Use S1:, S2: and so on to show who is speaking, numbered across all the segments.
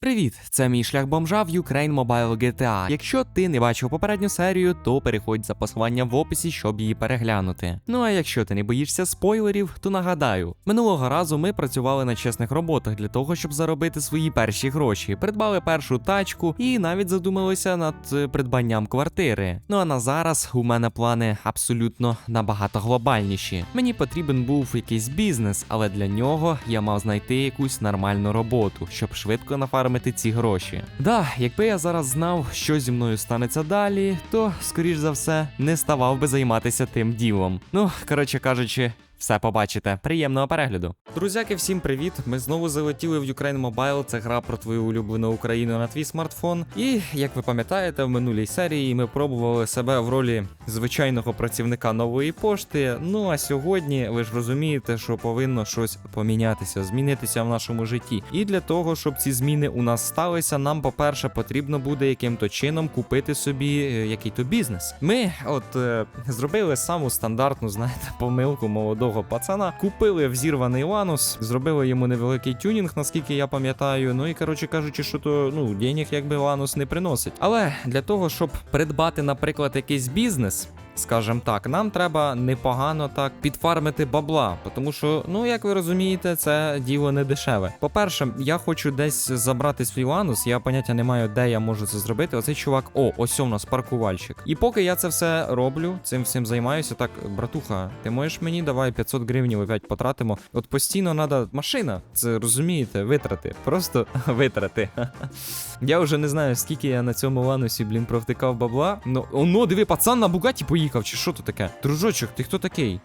S1: Привіт, це мій шлях бомжа в Ukraine Mobile GTA. Якщо ти не бачив попередню серію, то переходь за посиланням в описі, щоб її переглянути. Ну а якщо ти не боїшся спойлерів, то нагадаю, минулого разу ми працювали на чесних роботах для того, щоб заробити свої перші гроші, придбали першу тачку і навіть задумалися над е, придбанням квартири. Ну а на зараз у мене плани абсолютно набагато глобальніші. Мені потрібен був якийсь бізнес, але для нього я мав знайти якусь нормальну роботу, щоб швидко нафармити ці гроші. Да, якби я зараз знав, що зі мною станеться далі, то скоріш за все не ставав би займатися тим ділом. Ну, коротше кажучи. Все побачите. Приємного перегляду. Друзяки, всім привіт! Ми знову залетіли в Ukraine Mobile. Це гра про твою улюблену Україну на твій смартфон. І як ви пам'ятаєте, в минулій серії ми пробували себе в ролі звичайного працівника нової пошти. Ну а сьогодні ви ж розумієте, що повинно щось помінятися, змінитися в нашому житті. І для того, щоб ці зміни у нас сталися, нам, по-перше, потрібно буде яким-то чином купити собі е, який-то бізнес. Ми от е, зробили саму стандартну, знаєте, помилку молодого пацана. Купили взірваний ланус, зробили йому невеликий тюнінг, наскільки я пам'ятаю. Ну і коротше кажучи, що то ну денег якби ланус не приносить. Але для того, щоб придбати, наприклад, якийсь бізнес. Скажем так, нам треба непогано так підфармити бабла, тому що, ну як ви розумієте, це діло не дешеве. По-перше, я хочу десь забрати свій ланус, я поняття не маю, де я можу це зробити. Оцей чувак, о, ось у нас паркувальщик. І поки я це все роблю, цим всім займаюся. Так, братуха, ти можеш мені давай 500 гривень опять потратимо. От постійно треба машина, це розумієте, витрати. Просто витрати. Я вже не знаю, скільки я на цьому ланусі, блін, провтикав бабла. Ну, оно, диви, пацан на Бугаті поїхав, чи що то таке? Дружочок, ти хто такий?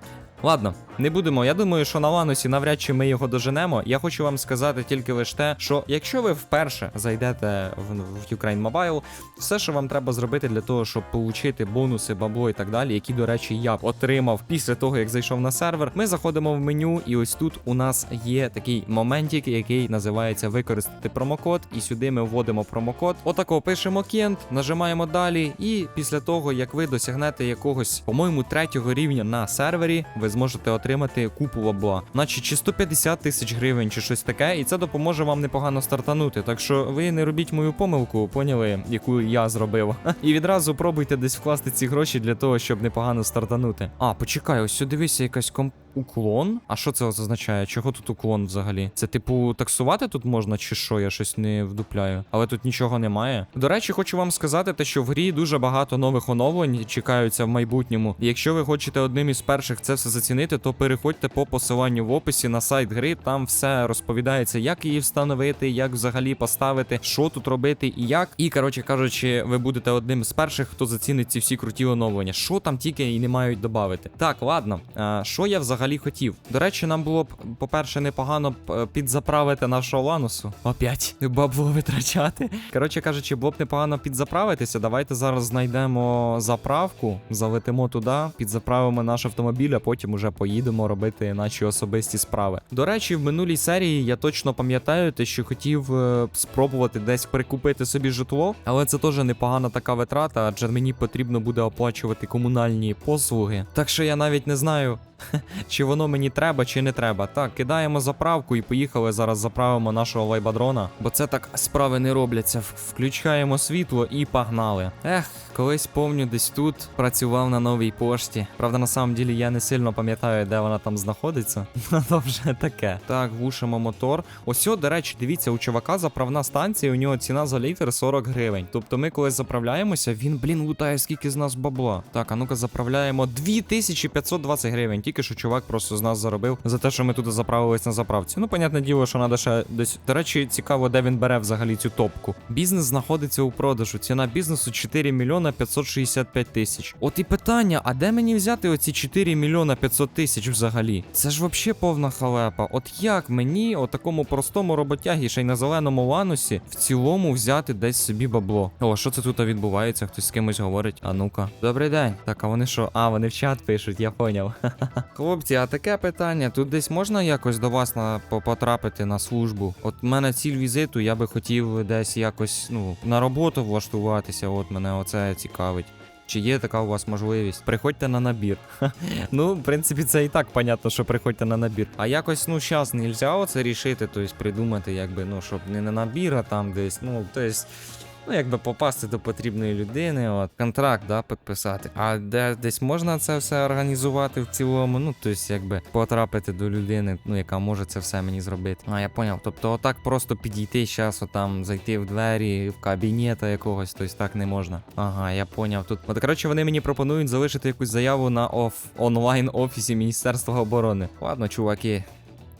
S1: Ладно, не будемо. Я думаю, що на ланусі навряд чи ми його доженемо. Я хочу вам сказати тільки лише те, що якщо ви вперше зайдете в, в Ukraine Mobile, все, що вам треба зробити для того, щоб отримати бонуси, бабло і так далі, які, до речі, я отримав після того, як зайшов на сервер, ми заходимо в меню, і ось тут у нас є такий моментик, який називається використати промокод. І сюди ми вводимо промокод. Отако пишемо кент, нажимаємо далі, і після того, як ви досягнете якогось, по-моєму, третього рівня на сервері, ви зможете отримати купу бабла, наче чи 150 тисяч гривень, чи щось таке, і це допоможе вам непогано стартанути. Так що ви не робіть мою помилку, поняли, яку я зробив. І відразу пробуйте десь вкласти ці гроші для того, щоб непогано стартанути. А, почекай, ось дивися якась комп. Уклон? А що це означає? Чого тут уклон взагалі? Це типу таксувати тут можна, чи що? Я щось не вдупляю. Але тут нічого немає. До речі, хочу вам сказати, те, що в грі дуже багато нових оновлень чекаються в майбутньому. Якщо ви хочете одним із перших це все зацінити, то переходьте по посиланню в описі на сайт гри. Там все розповідається, як її встановити, як взагалі поставити, що тут робити і як. І коротше кажучи, ви будете одним з перших, хто зацінить ці всі круті оновлення. Що там тільки і не мають додати. Так, ладно. Що я взагалі хотів? До речі, нам було б, по-перше, непогано б, е, підзаправити нашого ланусу. Опять бабло витрачати. Коротше кажучи, було б непогано підзаправитися. Давайте зараз знайдемо заправку, залетимо туди, підзаправимо наш автомобіль, а потім уже поїдемо робити наші особисті справи. До речі, в минулій серії я точно пам'ятаю те, що хотів е, спробувати десь прикупити собі житло, але це теж непогана така витрата, адже мені потрібно буде оплачувати комунальні послуги. Так що я навіть не знаю. Чи воно мені треба, чи не треба. Так, кидаємо заправку і поїхали. Зараз заправимо нашого вайбадрона, бо це так справи не робляться. Включаємо світло і погнали. Ех, колись помню, десь тут працював на новій пошті. Правда, на самом ділі я не сильно пам'ятаю, де вона там знаходиться. Ну, то вже таке. Так, глушимо мотор. Ось, до речі, дивіться, у чувака заправна станція, у нього ціна за літр 40 гривень. Тобто ми коли заправляємося, він, блін, лутає скільки з нас бабла. Так, а ну-ка заправляємо 2520 гривень. Тільки що чувак просто з нас заробив за те, що ми тут заправились на заправці. Ну, понятне діло, що треба ще десь. До речі, цікаво, де він бере взагалі цю топку. Бізнес знаходиться у продажу. Ціна бізнесу 4 мільйона 565 тисяч. От і питання: а де мені взяти оці 4 мільйона 500 тисяч взагалі? Це ж вообще повна халепа. От як мені, о такому простому роботягі, ще й на зеленому ланусі, в цілому взяти десь собі бабло. О, що це тут відбувається? Хтось з кимось говорить. А ну-ка. Добрий день. Так, а вони що? А, вони в чат пишуть, я поняв. Хлопці, а таке питання: тут десь можна якось до вас на потрапити на службу? От в мене ціль візиту, я би хотів десь якось ну на роботу влаштуватися. От мене оце цікавить. Чи є така у вас можливість? Приходьте на набір. ну, в принципі, це і так понятно, що приходьте на набір. А якось, ну, зараз нельзя оце рішити, тобто придумати, якби, ну, щоб не на набір, а там десь, ну, тобто. Ну, якби попасти до потрібної людини, от контракт, да, підписати. А де десь можна це все організувати в цілому, ну тобто, якби потрапити до людини, ну яка може це все мені зробити. А я поняв. Тобто, отак просто підійти зараз, отам зайти в двері, в кабінета якогось, тобто так не можна. Ага, я поняв. Тут, от коротше, вони мені пропонують залишити якусь заяву на оф онлайн офісі Міністерства оборони. Ладно, чуваки.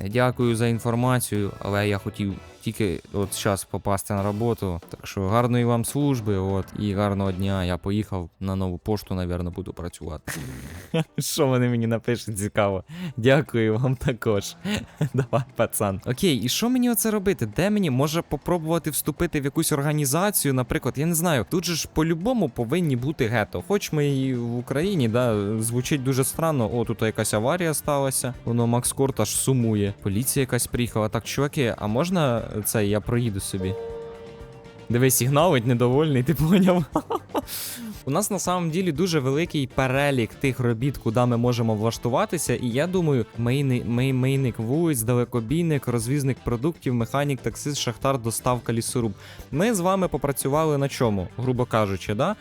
S1: Дякую за інформацію, але я хотів тільки от зараз попасти на роботу. Так що гарної вам служби, от, і гарного дня. Я поїхав на нову пошту, напевно, буду працювати. Що вони мені напишуть, цікаво. Дякую вам також. Давай, пацан. Окей, і що мені оце робити? Де мені може попробувати вступити в якусь організацію? Наприклад, я не знаю. Тут же ж по-любому повинні бути гето. Хоч ми і в Україні, да, звучить дуже странно. О, тут якась аварія сталася. Воно Макс Корт аж сумує. Поліція якась приїхала. Так, чуваки, а можна це я проїду собі? Дивись, сигналить недовольний, ти поняв? У нас на самом ділі дуже великий перелік тих робіт, куди ми можемо влаштуватися. І я думаю, мийни, мий, мийник вулиць, далекобійник, розвізник продуктів, механік, таксист, шахтар, доставка, лісоруб. Ми з вами попрацювали на чому, грубо кажучи, да?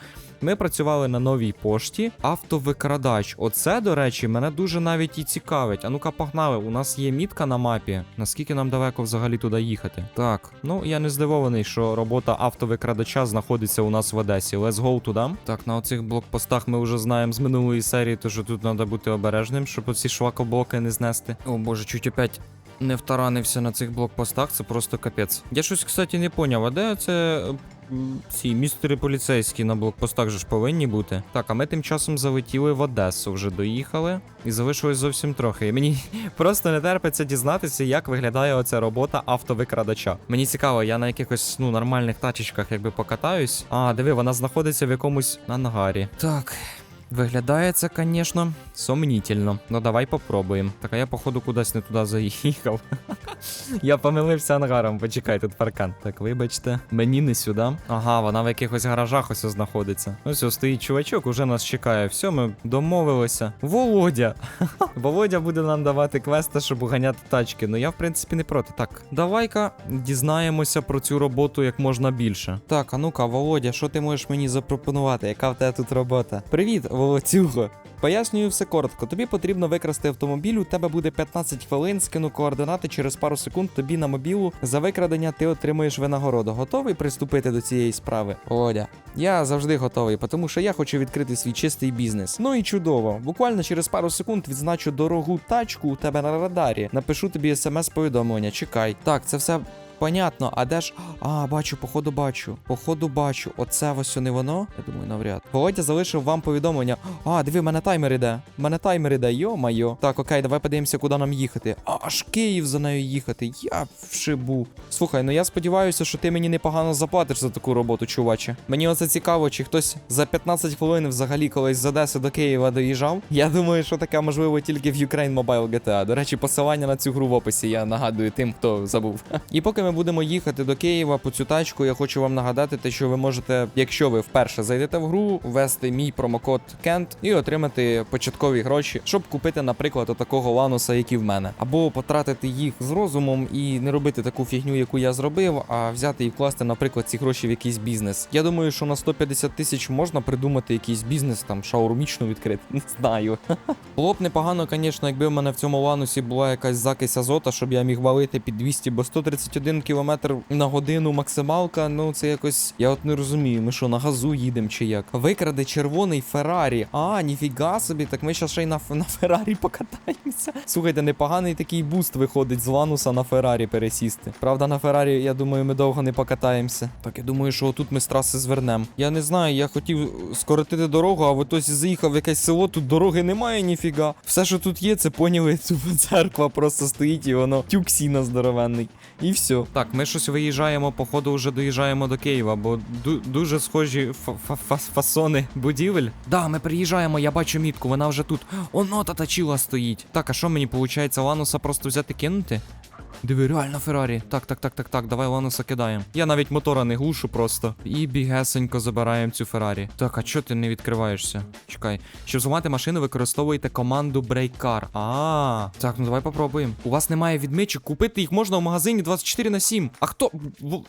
S1: Ми працювали на новій пошті. Автовикрадач. Оце, до речі, мене дуже навіть і цікавить. А ну-ка, погнали. У нас є мітка на мапі. Наскільки нам далеко взагалі туди їхати? Так, ну я не здивований, що робота автовикрадача знаходиться у нас в Одесі. Let's go туди. Так, на оцих блокпостах ми вже знаємо з минулої серії, то що тут треба бути обережним, щоб оці шлакоблоки не знести. О боже, чуть опять. Не втаранився на цих блокпостах, це просто капець. Я щось, кстати, не поняв, а де це ці містери поліцейські на блокпостах же ж повинні бути. Так, а ми тим часом залетіли в Одесу, вже доїхали, і залишилось зовсім трохи. І мені просто не терпиться дізнатися, як виглядає оця робота автовикрадача. Мені цікаво, я на якихось ну нормальних тачечках якби покатаюсь. А, диви, вона знаходиться в якомусь ангарі. Так. Виглядає це, звісно, сомнітельно. Ну давай попробуємо. Так, а я, походу, кудись не туди заїхав. я помилився ангаром, почекай, тут паркан. Так, вибачте, мені не сюди. Ага, вона в якихось гаражах ось знаходиться. Ось ось стоїть чувачок, уже нас чекає. Все, ми домовилися. Володя! Володя буде нам давати квести, щоб уганяти тачки. Ну я, в принципі, не проти. Так, давай-ка дізнаємося про цю роботу як можна більше. Так, а ну-ка, Володя, що ти можеш мені запропонувати? Яка в тебе тут робота? Привіт, Володюго. Пояснюю все коротко. Тобі потрібно викрасти автомобіль, у тебе буде 15 хвилин, скину координати через пару секунд тобі на мобілу. За викрадення ти отримуєш винагороду. Готовий приступити до цієї справи? Володя, я завжди готовий, тому що я хочу відкрити свій чистий бізнес. Ну і чудово. Буквально через пару секунд відзначу дорогу тачку у тебе на радарі. Напишу тобі смс-повідомлення. Чекай. Так, це все. Понятно, а де ж. А, бачу, походу бачу. Походу бачу. Оце ось не воно. Я думаю, навряд. Володя залишив вам повідомлення. А, диви, мене таймер іде. В мене таймер іде, йо-майо. Так, окей, давай подивимося, куди нам їхати. Аж Київ за нею їхати. Я вшибу. Слухай, ну я сподіваюся, що ти мені непогано заплатиш за таку роботу, чуваче. Мені оце цікаво, чи хтось за 15 хвилин взагалі колись з Одеси до Києва доїжджав. Я думаю, що таке можливо тільки в Ukraine Mobile GTA. До речі, посилання на цю гру в описі я нагадую тим, хто забув. І поки ми будемо їхати до Києва по цю тачку, я хочу вам нагадати, те, що ви можете, якщо ви вперше зайдете в гру, ввести мій промокод Kent і отримати початкові гроші, щоб купити, наприклад, отакого лануса, як і в мене, або потратити їх з розумом і не робити таку фігню, яку я зробив, а взяти і вкласти, наприклад, ці гроші в якийсь бізнес. Я думаю, що на 150 тисяч можна придумати якийсь бізнес, там шаурмічну відкрити. Не знаю. Було б непогано, звісно, якби в мене в цьому ланусі була якась закись азота, щоб я міг валити під 200, бо 131 км на годину максималка. Ну це якось. Я от не розумію, ми що на газу їдемо чи як. Викраде червоний Феррарі. А, ніфіга собі, так ми зараз ще й на, на Феррарі покатаємося. Слухайте, непоганий такий буст виходить з лануса на Феррарі пересісти. Правда, на Феррарі, я думаю, ми довго не покатаємося. Так, я думаю, що отут ми з траси звернемо. Я не знаю, я хотів скоротити дорогу, а в ітозі заїхав в якесь село, тут дороги немає, ніфіга. Все, що тут є, це поняли, церква просто стоїть і воно тюк сіна здоровенний. І все. Так, ми щось виїжджаємо, походу, вже доїжджаємо до Києва, бо ду- дуже схожі фа- фа- фа- фасони будівель. Да, ми приїжджаємо, я бачу мітку, вона вже тут. Оно та тачіла стоїть. Так, а що мені виходить, Лануса просто взяти кинути? Диви, реально Феррарі. Так, так, так, так, так. Давай Лануса кидаємо. Я навіть мотора не глушу просто. І бігесенько забираємо цю Феррарі. Так, а чого ти не відкриваєшся? Чекай. Щоб зламати машину, використовуйте команду Break Car. А, так, ну давай попробуємо. У вас немає відмичок. Купити їх можна в магазині 24 на 7. А хто.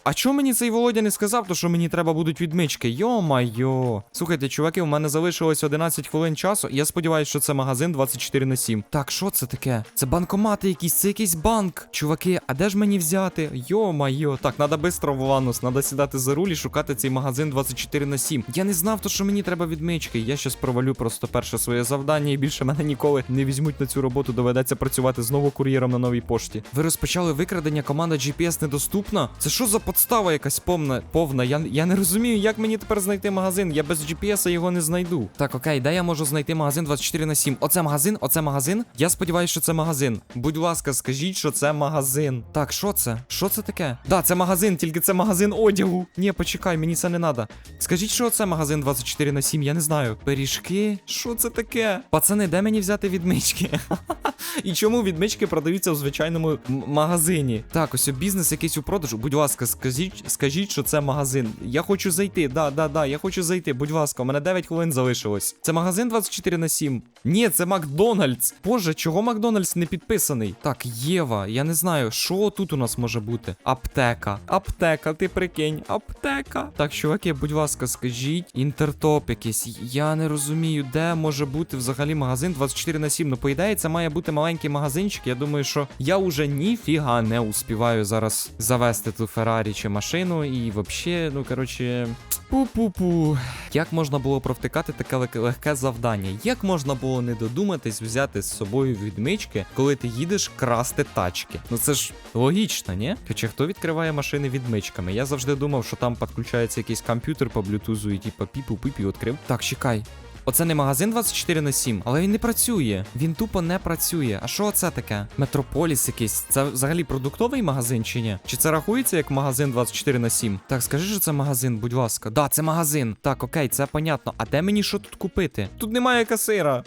S1: А чого мені цей Володя не сказав, то що мені треба будуть відмички? Йо-майо. Слухайте, чуваки, у мене залишилось 11 хвилин часу. Я сподіваюся, що це магазин 24 на 7. Так, що це таке? Це банкомати якісь, це якийсь банк. Чуваки, а де ж мені взяти? Йо-майо. Так, треба бистро в ванус, треба сідати за руль і шукати цей магазин 24 на 7. Я не знав, то що мені треба відмички. Я щас провалю просто перше своє завдання і більше мене ніколи не візьмуть на цю роботу. Доведеться працювати знову кур'єром на новій пошті. Ви розпочали викрадення, команда GPS недоступна. Це що за подстава якась повна? Повна. Я, я не розумію, як мені тепер знайти магазин. Я без GPS його не знайду. Так, окей, де я можу знайти магазин 24 на 7? Оце магазин, оце магазин. Я сподіваюся, що це магазин. Будь ласка, скажіть, що це магазин. Так, що це? Що це таке? Да, це магазин, тільки це магазин одягу. Ні, почекай, мені це не треба. Скажіть, що це магазин 24 на 7, я не знаю. Пиріжки? Що це таке? Пацани, де мені взяти відмички? І чому відмички продаються в звичайному магазині? Так, ось бізнес якийсь у продажу. Будь ласка, скажіть, скажіть, що це магазин. Я хочу зайти. Да, да, да, я хочу зайти. Будь ласка, у мене 9 хвилин залишилось. Це магазин 24 на 7. Ні, це Макдональдс. Боже, чого Макдональдс не підписаний? Так, Єва, я не знаю, що тут у нас може бути. Аптека. Аптека, ти прикинь, аптека. Так, чуваки, будь ласка, скажіть. Інтертоп якийсь. Я не розумію, де може бути взагалі магазин 24 на 7. Ну, по ідеї, це має бути маленький магазинчик. Я думаю, що я уже ніфіга не успіваю зараз завести ту Феррарі чи машину. І взагалі, ну коротше. Пу-пу-пу. Як можна було провтикати таке легке завдання? Як можна було не додуматись взяти з собою відмички, коли ти їдеш красти тачки? Ну це ж логічно, ні? Хоча хто відкриває машини відмичками? Я завжди думав, що там підключається якийсь комп'ютер по блютузу і типа піпу-піпі відкрив. Так, чекай. Оце не магазин 24 на 7, але він не працює. Він тупо не працює. А що це таке? Метрополіс якийсь. Це взагалі продуктовий магазин чи ні? Чи це рахується як магазин 24 на 7? Так, скажи, що це магазин, будь ласка. Да, це магазин. Так, окей, це понятно. А де мені що тут купити? Тут немає касира.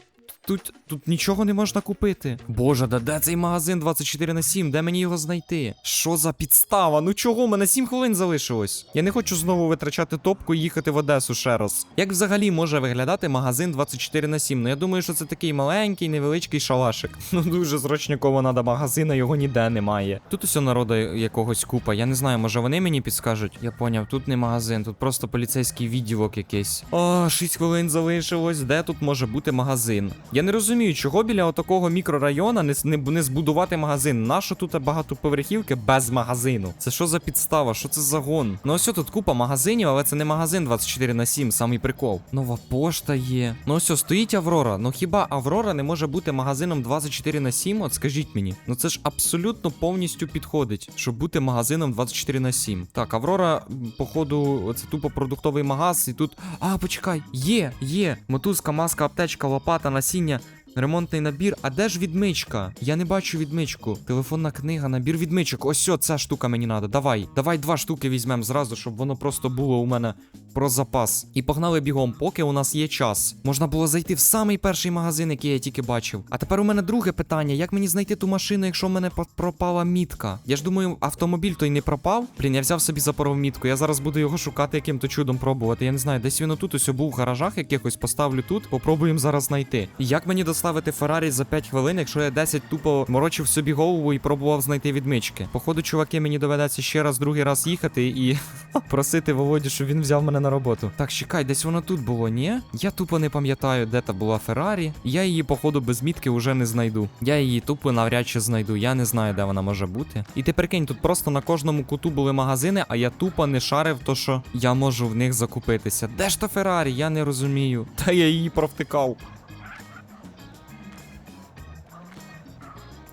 S1: Тут, тут нічого не можна купити. Боже, да де цей магазин 24 на 7? Де мені його знайти? Що за підстава? Ну чого? Мене 7 хвилин залишилось. Я не хочу знову витрачати топку і їхати в Одесу ще раз. Як взагалі може виглядати магазин 24 на 7? Ну я думаю, що це такий маленький, невеличкий шалашик. Ну дуже зрочниково надо магазина, його ніде немає. Тут усе народу якогось купа. Я не знаю, може вони мені підскажуть. Я поняв, тут не магазин, тут просто поліцейський відділок якийсь. О, 6 хвилин залишилось. Де тут може бути магазин? Я не розумію, чого біля отакого мікрорайона не, не, не збудувати магазин. Нащо тут багатоповерхівки без магазину? Це що за підстава? Що це за гон? Ну ось тут купа магазинів, але це не магазин 24 на 7, самий прикол. Нова пошта є. Ну ось стоїть Аврора. Ну хіба Аврора не може бути магазином 24 на 7? От скажіть мені. Ну це ж абсолютно повністю підходить, щоб бути магазином 24 на 7. Так, Аврора, походу, це тупо продуктовий магаз, і тут. А, почекай, є, є. Мотузка, маска, аптечка, лопата, насіння творіння Ремонтний набір, а де ж відмичка? Я не бачу відмичку. Телефонна книга, набір відмичок. Ось о, ця штука мені треба. Давай. Давай два штуки візьмемо зразу, щоб воно просто було у мене про запас. І погнали бігом, поки у нас є час. Можна було зайти в самий перший магазин, який я тільки бачив. А тепер у мене друге питання: як мені знайти ту машину, якщо в мене пропала мітка? Я ж думаю, автомобіль той не пропав. Блін, я взяв собі запоров мітку. Я зараз буду його шукати яким-то чудом пробувати. Я не знаю, десь він отут ось був в гаражах якихось, поставлю тут, попробуємо зараз знайти. Як мені доставити Феррарі за 5 хвилин, якщо я 10 тупо морочив собі голову і пробував знайти відмички? Походу, чуваки, мені доведеться ще раз другий раз їхати і просити Володю, щоб він взяв мене на роботу. Так, чекай, десь воно тут було, ні? Я тупо не пам'ятаю, де та була Феррарі. Я її, походу, без мітки вже не знайду. Я її тупо навряд чи знайду. Я не знаю, де вона може бути. І ти прикинь, тут просто на кожному куту були магазини, а я тупо не шарив, то що я можу в них закупитися. Де ж та Феррарі? Я не розумію. Та я її провтикав.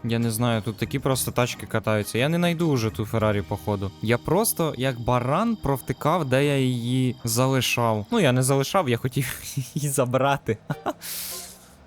S1: Я не знаю, тут такі просто тачки катаються. Я не найду вже ту Феррарі, походу. Я просто як баран провтикав, де я її залишав. Ну, я не залишав, я хотів її забрати.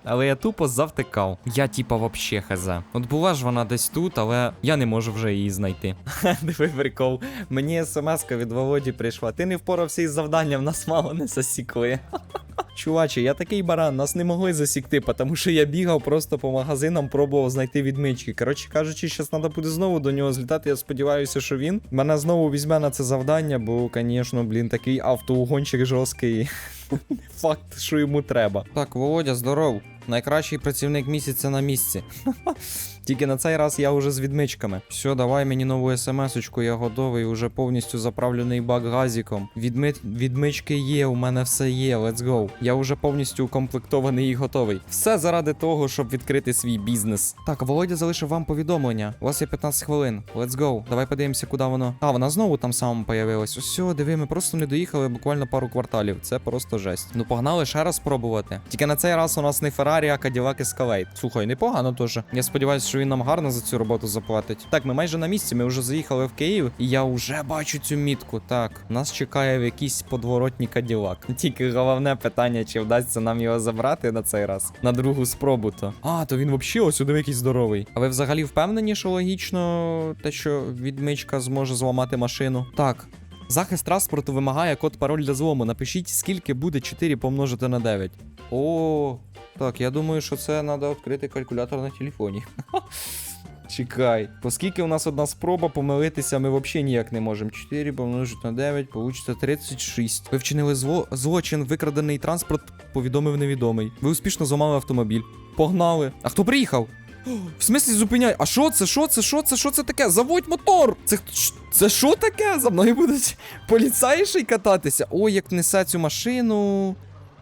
S1: Але я тупо завтикав. Я типа вообще хз. От була ж вона десь тут, але я не можу вже її знайти. Диви прикол. Мені смс від Володі прийшла. Ти не впорався із завданням, нас мало не засікли. Чуваче, я такий баран, нас не могли засікти, тому що я бігав просто по магазинам, пробував знайти відмички. Коротше кажучи, зараз треба буде знову до нього злітати. Я сподіваюся, що він мене знову візьме на це завдання, бо, звісно, блін, такий автоугончик жорсткий. Факт, що йому треба. Так, Володя, здоров. Найкращий працівник місяця на місці. Тільки на цей раз я вже з відмичками. Все, давай мені нову смс-очку, я готовий, уже повністю заправлений бак газіком. Відми... Відмички є, у мене все є, let's go. Я вже повністю укомплектований і готовий. Все заради того, щоб відкрити свій бізнес. Так, Володя залишив вам повідомлення. У вас є 15 хвилин. Let's go. Давай подивимося, куди воно. А, вона знову там самому появилась. Все, диви, ми просто не доїхали буквально пару кварталів. Це просто жесть. Ну погнали ще раз спробувати. Тільки на цей раз у нас не Феррарі, а Cadillac Escalade. Слухай, непогано теж. Я сподіваюся, що він нам гарно за цю роботу заплатить. Так, ми майже на місці. Ми вже заїхали в Київ, і я вже бачу цю мітку. Так, нас чекає в якийсь подворотній Cadillac. Тільки головне питання, чи вдасться нам його забрати на цей раз. На другу спробу то. А, то він взагалі ось сюди якийсь здоровий. А ви взагалі впевнені, що логічно те, що відмичка зможе зламати машину? Так. Захист транспорту вимагає код пароль для злому. Напишіть, скільки буде 4 помножити на 9. О, так, я думаю, що це треба відкрити калькулятор на телефоні. Чекай, оскільки у нас одна спроба помилитися, ми взагалі ніяк не можемо. 4 помножити на 9, получиться 36. Ви вчинили зло... злочин, викрадений транспорт, повідомив невідомий. Ви успішно зламали автомобіль. Погнали. А хто приїхав? В смислі зупиняй? А що це? Що це? Що це? Що це таке? Заводь мотор! Це це що таке? За мною будуть поліцаї кататися. Ой, як несе цю машину.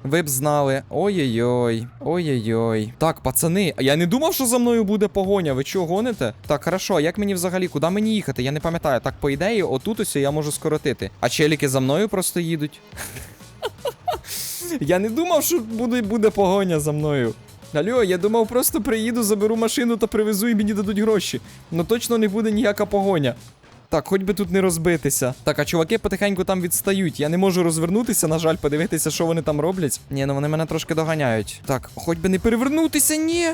S1: Ви б знали. Ой-ой-ой. Ой-ой-ой. Так, пацани, я не думав, що за мною буде погоня. Ви чого гоните? Так, хорошо, як мені взагалі, куди мені їхати? Я не пам'ятаю. Так, по ідеї, отут ось я можу скоротити. А челіки за мною просто їдуть. Я не думав, що буде, буде погоня за мною. Алло, я думав, просто приїду, заберу машину та привезу і мені дадуть гроші. Ну точно не буде ніяка погоня. Так, хоч би тут не розбитися. Так, а чуваки потихеньку там відстають. Я не можу розвернутися, на жаль, подивитися, що вони там роблять. Ні, ну вони мене трошки доганяють. Так, хоч би не перевернутися, ні.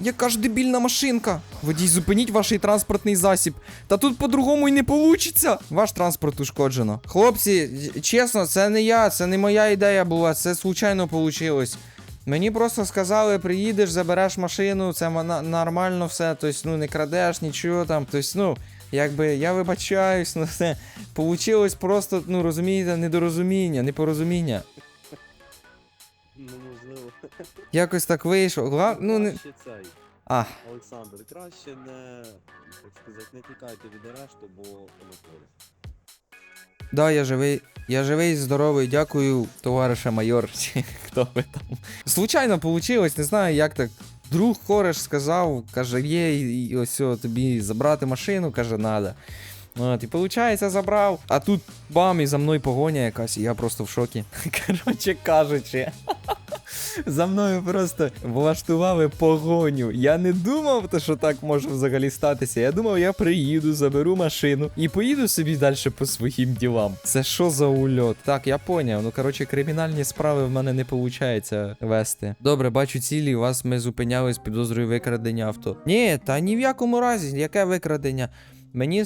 S1: Яка ж дебільна машинка. Водій, зупиніть ваш транспортний засіб. Та тут по-другому й не получиться. Ваш транспорт ушкоджено. Хлопці, чесно, це не я, це не моя ідея була, це случайно вийшло. Мені просто сказали, приїдеш, забереш машину, це ма- нормально все, тобто, ну не крадеш, нічого там. Тобто, ну, якби я вибачаюсь, ну це получилось просто, ну розумієте, недорозуміння, непорозуміння.
S2: Ну, можливо.
S1: Якось так вийшло. Гла... Ну, не...
S2: Краще цей.
S1: А,
S2: Олександр, краще не, так сказати, не тікайте від арешту, бо користь.
S1: Да, я живий. Я живий, здоровий, дякую, товариша майор. Хто ви там? Случайно вийшло, не знаю, як так. Друг кореш сказав, каже, є, і ось о, тобі забрати машину, каже, надо. От, і виходить, забрав. А тут бам, і за мною погоня якась, і я просто в шокі. Коротше кажучи. За мною просто влаштували погоню. Я не думав, що так може взагалі статися. Я думав, я приїду, заберу машину і поїду собі далі по своїм ділам. Це що за ульот? Так, я поняв. Ну коротше, кримінальні справи в мене не виходить вести. Добре, бачу цілі. Вас ми зупиняли з підозрою викрадення авто. Ні, та ні в якому разі, яке викрадення? Мені.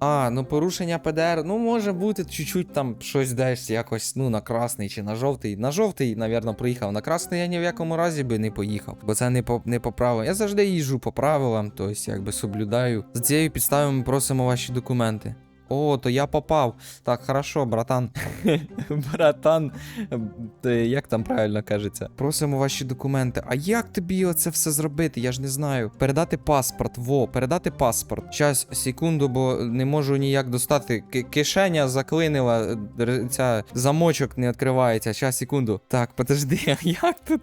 S1: А, ну порушення ПДР, ну може бути чуть-чуть там щось десь якось, ну на красний чи на жовтий. На жовтий, навірно, приїхав. На красний я ні в якому разі би не поїхав, бо це не по не по правилам. Я завжди їжджу по правилам, тобто якби соблюдаю. За цією підставою ми просимо ваші документи. О, то я попав. Так, хорошо, братан. братан, як там правильно кажеться? Просимо ваші документи. А як тобі оце все зробити? Я ж не знаю. Передати паспорт. Во, передати паспорт. Щас, секунду, бо не можу ніяк достати. К- кишеня заклинила. Ця замочок не відкривається. Щас, секунду. Так, подожди, а як тут?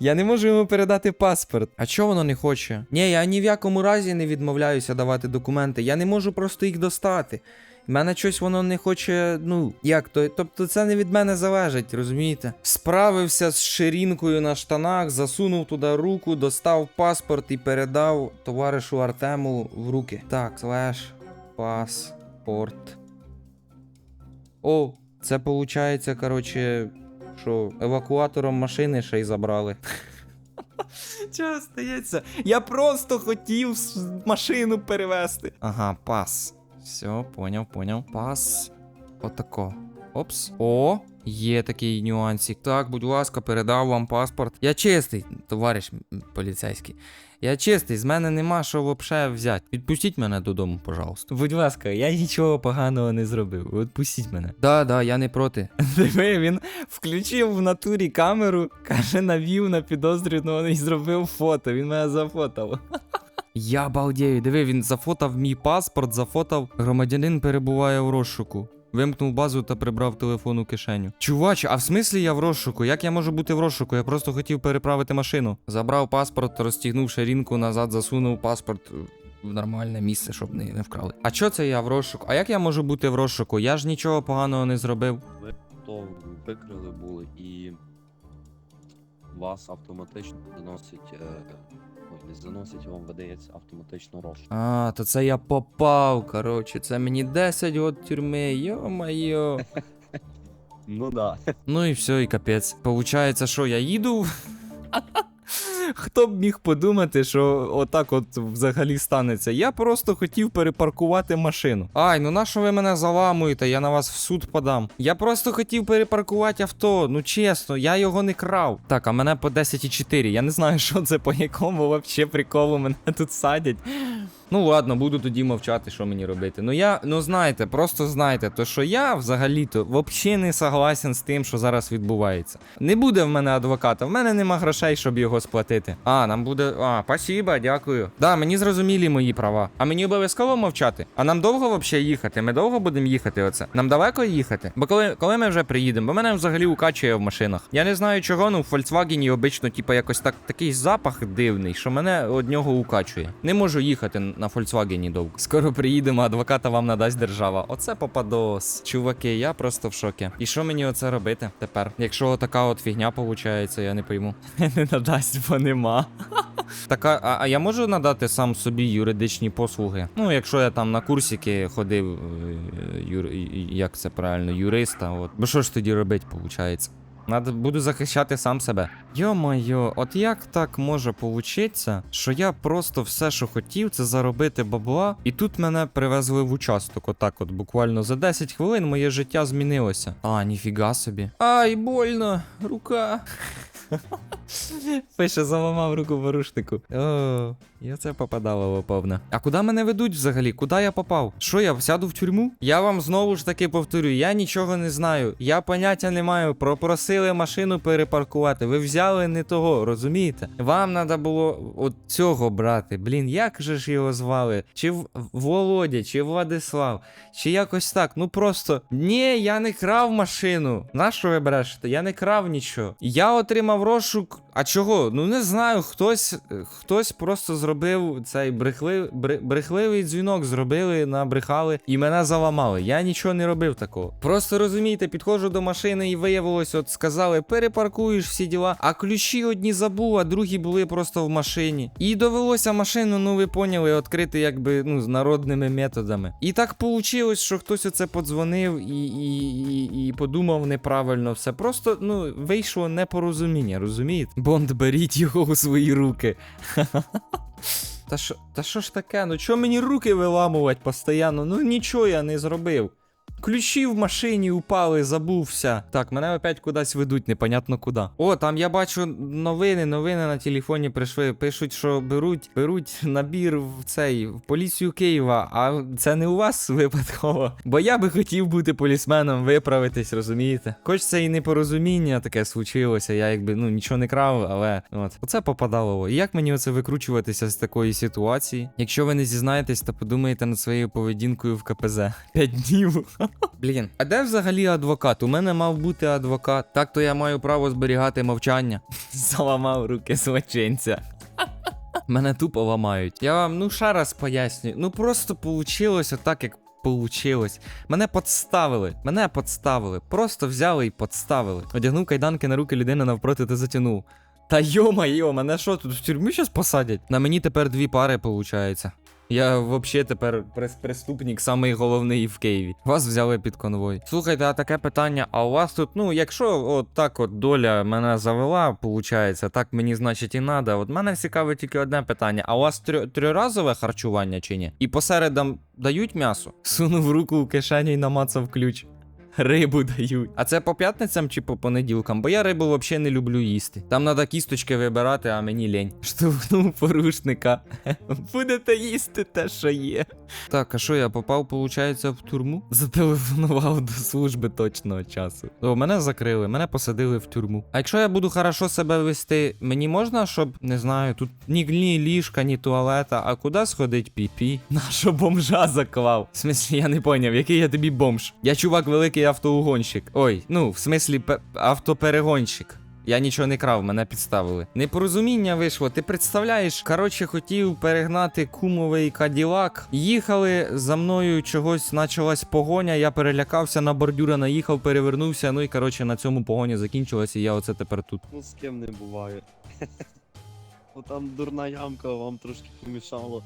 S1: Я не можу йому передати паспорт. А чого воно не хоче? Ні, я ні в якому разі не відмовляюся давати документи. Я не можу просто їх достати. В мене щось воно не хоче, ну, як то. Тобто це не від мене залежить, розумієте? Справився з ширинкою на штанах, засунув туди руку, достав паспорт і передав товаришу Артему в руки. Так, слеш, паспорт. О, це виходить, коротше, що евакуатором машини ще й забрали. Чого стається? Я просто хотів машину перевезти. Ага, пас. Все, поняв, поняв. Пас. Отако. Опс. О, Є такий нюансик. Так, будь ласка, передав вам паспорт. Я чистий, товариш поліцейський. Я чистий, з мене нема що взагалі взяти. Відпустіть мене додому, пожалуйста. Будь ласка, я нічого поганого не зробив. Відпустіть мене. Да, да, я не проти. Диви, він включив в натурі камеру, каже, навів на підозрюваного і зробив фото. Він мене зафотав. Я балдею, диви, він зафотав мій паспорт, зафотав. Громадянин перебуває в розшуку. Вимкнув базу та прибрав телефон у кишеню. Чувач, а в смислі я в розшуку? Як я можу бути в розшуку? Я просто хотів переправити машину. Забрав паспорт, розтягнув ширинку назад, засунув паспорт в нормальне місце, щоб не, не вкрали. А що це я в розшуку? А як я можу бути в розшуку? Я ж нічого поганого не зробив.
S2: Ви то викрили були і вас автоматично заносить. Е... Ой, не заносить, вам видається автоматично розшук.
S1: А, то це я попав, коротше, це мені 10 год тюрми, йо-майо.
S2: Ну да.
S1: Ну і все, і капець. Получається, що я їду. Хто б міг подумати, що отак от взагалі станеться? Я просто хотів перепаркувати машину. Ай, ну на що ви мене заламуєте? Я на вас в суд подам. Я просто хотів перепаркувати авто. Ну чесно, я його не крав. Так, а мене по 10,4. Я не знаю, що це по якому вообще приколу мене тут садять. Ну ладно, буду тоді мовчати, що мені робити. Ну я, ну знаєте, просто знайте, то що я взагалі-то взагалі не согласен з тим, що зараз відбувається. Не буде в мене адвоката, в мене нема грошей, щоб його сплатити. А, нам буде. А, спасибо, дякую. Да, мені зрозумілі мої права. А мені обов'язково мовчати. А нам довго взагалі їхати? Ми довго будемо їхати оце? Нам далеко їхати? Бо коли, коли ми вже приїдемо, бо мене взагалі укачує в машинах. Я не знаю чого, ну в Volkswagen обично, типу, якось так такий запах дивний, що мене од нього укачує. Не можу їхати на Volkswagen довго. Скоро приїдемо, адвоката вам надасть держава. Оце попадос. Чуваки, я просто в шокі. І що мені оце робити тепер? Якщо така от фігня виходить, я не пойму. Не надасть, бо нема. Така, а, а я можу надати сам собі юридичні послуги? Ну, якщо я там на курсики ходив, е, юр, як це правильно, юриста, от. Бо що ж тоді робити, виходить? Надо буду захищати сам себе. Йо-моє, от як так може получитися, що я просто все, що хотів, це заробити бабла, і тут мене привезли в участок. Отак, от буквально за 10 хвилин моє життя змінилося. А, ніфіга собі. Ай, больно, рука. Пише, заламав руку в порушнику. О, я це попадало повне. А куди мене ведуть взагалі? Куди я попав? Що я сяду в тюрму? Я вам знову ж таки повторю, я нічого не знаю. Я поняття не маю. Пропросили машину перепаркувати. Ви взяли не того, розумієте? Вам треба було от цього брати. Блін, як же ж його звали? Чи В- Володя, чи Владислав, чи якось так. Ну просто ні, я не крав машину. Нащо ви брешете? Я не крав нічого. Я отримав розшук. А чого? Ну не знаю. Хтось хтось просто зробив цей брехлив, бре- брехливий дзвінок, зробили, набрехали і мене заламали. Я нічого не робив такого. Просто розумієте, підходжу до машини і виявилось, от сказали, перепаркуєш всі діла. А ключі одні забув, а другі були просто в машині. І довелося машину, ну ви поняли, відкрити якби ну з народними методами. І так вийшло, що хтось оце подзвонив і, і, і, і подумав неправильно все. Просто ну вийшло непорозуміння, розумієте? Бонд, беріть його у свої руки. Та що, та ж таке? Ну чого мені руки виламувати постійно? Ну нічого я не зробив. Ключі в машині упали, забувся. Так, мене опять кудись ведуть, непонятно куди. О, там я бачу новини, новини на телефоні прийшли. Пишуть, що беруть, беруть набір в цей в поліцію Києва. А це не у вас випадково. Бо я би хотів бути полісменом, виправитись, розумієте? Хоч це і непорозуміння таке случилося. Я якби ну нічого не крав, але от оце попадало. І як мені оце викручуватися з такої ситуації? Якщо ви не зізнаєтесь, то подумайте над своєю поведінкою в КПЗ. П'ять днів. Блін, а де взагалі адвокат? У мене мав бути адвокат. Так то я маю право зберігати мовчання. Заламав руки злочинця. Мене тупо ламають. Я вам ну ще раз пояснюю. Ну просто получилося так, як получилось. Мене подставили. Мене подставили. Просто взяли і подставили. Одягнув кайданки на руки людини навпроти та затягнув. Та йо-майо, мене що тут в тюрму щас посадять? На мені тепер дві пари, виходить. Я взагалі тепер прес- преступник, самий головний в Києві. Вас взяли під конвой. Слухайте, а таке питання, а у вас тут, ну, якщо от так от доля мене завела, виходить, так мені значить і треба. От мене цікавить тільки одне питання: а у вас трьо- трьоразове харчування чи ні? І посередам дають м'ясо? Сунув руку в кишені і намацав ключ. Рибу дають. А це по п'ятницям чи по понеділкам? Бо я рибу взагалі не люблю їсти. Там треба кісточки вибирати, а мені лень. Штовхнув порушника. Будете їсти те, що є. Так, а що я попав, виходить, в тюрму? Зателефонував до служби точного часу. О, мене закрили, мене посадили в тюрму. А якщо я буду хорошо себе вести, мені можна, щоб не знаю, тут ні, ні ліжка, ні туалета, а куди сходить піпі? Нащо бомжа заклав? В смислі, я не поняв, який я тобі бомж? Я чувак великий автоугонщик. Ой, ну, в смислі, пе- автоперегонщик. Я нічого не крав, мене підставили. Непорозуміння вийшло. Ти представляєш, коротше, хотів перегнати кумовий каділак. Їхали за мною чогось, почалась погоня. Я перелякався на бордюра, наїхав, перевернувся. Ну і коротше на цьому погоня закінчилася. І я оце тепер тут.
S2: Ну з ким не буває. Ну там дурна ямка вам трошки помішало.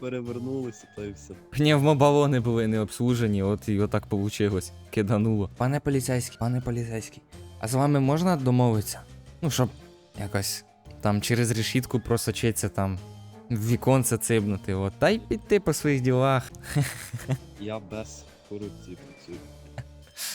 S2: Перевернулися, та і все.
S1: Пневмобалони були не обслужені, от і отак получилось. Кидануло. Пане поліцейський, пане поліцейський, а з вами можна домовитися? Ну, щоб якось там через решітку просочиться там. В віконце цибнути, от, та й піти по своїх ділах.
S2: Я без корупції працюю.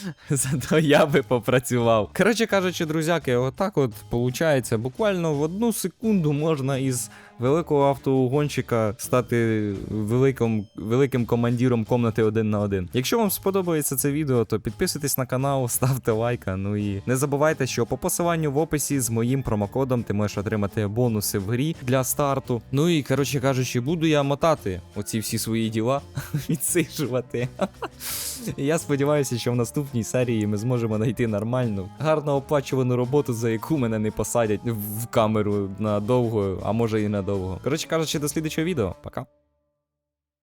S1: Зато я би попрацював. Коротше кажучи, друзяки, отак от виходить, буквально в одну секунду можна із великого автоугонщика стати великим, великим командиром комнати один на один. Якщо вам сподобається це відео, то підписуйтесь на канал, ставте лайка. Ну і не забувайте, що по посиланню в описі з моїм промокодом ти можеш отримати бонуси в грі для старту. Ну і коротше кажучи, буду я мотати оці всі свої діла, відсиджувати. Я сподіваюся, що в наступній серії ми зможемо знайти нормальну, гарно оплачувану роботу, за яку мене не посадять в камеру надовго, а може і надовго. Коротше кажучи, до слідчого відео. Пока.